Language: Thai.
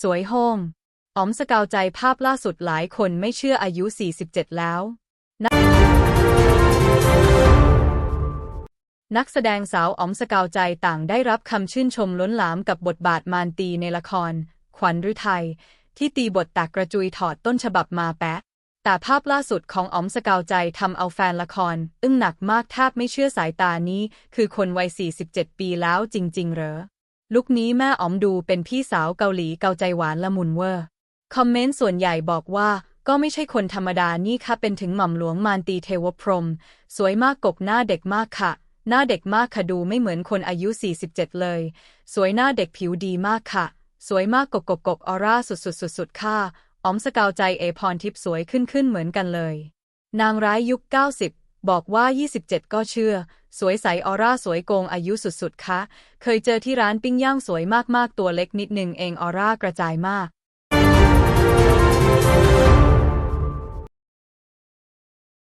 สวยโฮมอ๋อมสกาวใจภาพล่าสุดหลายคนไม่เชื่ออายุ 47 แล้วนักนักแสดงสาวอ๋อมสกาวใจต่างได้รับคำชื่นชมล้นหลามกับบทบาทมารตีในละคร ขวัญฤทัย ที่ตีบทแตกกระจุยถอดต้นฉบับมาแปะ แต่ภาพล่าสุดของอ๋อมสกาวใจทำเอาแฟนละคร อึ้งหนักมากแทบไม่เชื่อสายตานี้ คือคนวัย 47 ปีแล้วจริง ๆ เหรอ ลุคนี้แม่อ๋อมดูเป็นพี่สาวเกาหลีเกาใจหวานละมุนเวอร์ คอมเมนต์ส่วนใหญ่บอกว่าก็ไม่ใช่คนธรรมดานี่ค่ะเป็นถึงหม่อมหลวงมารตีเทวพรหมสวยมากกบหน้าเด็กมากค่ะ หน้าเด็กมากค่ะดูไม่เหมือนคนอายุ 47 เลย สวยหน้าเด็กผิวดีมากค่ะ สวยมากกบกบกบออร่าสุดสุดสุดสุดค่ะอ๋อมสกาวใจเอพรทิพสวยขึ้นขึ้นเหมือนกันเลย นางร้ายยุค 90 บอกว่า 27 ก็เชื่อ สวยใสออร่าสวยโกงอายุสุดๆค่ะเคยเจอที่ร้านปิ้งย่างสวยมากๆ ตัวเล็กนิดหนึ่งเองออร่ากระจายมาก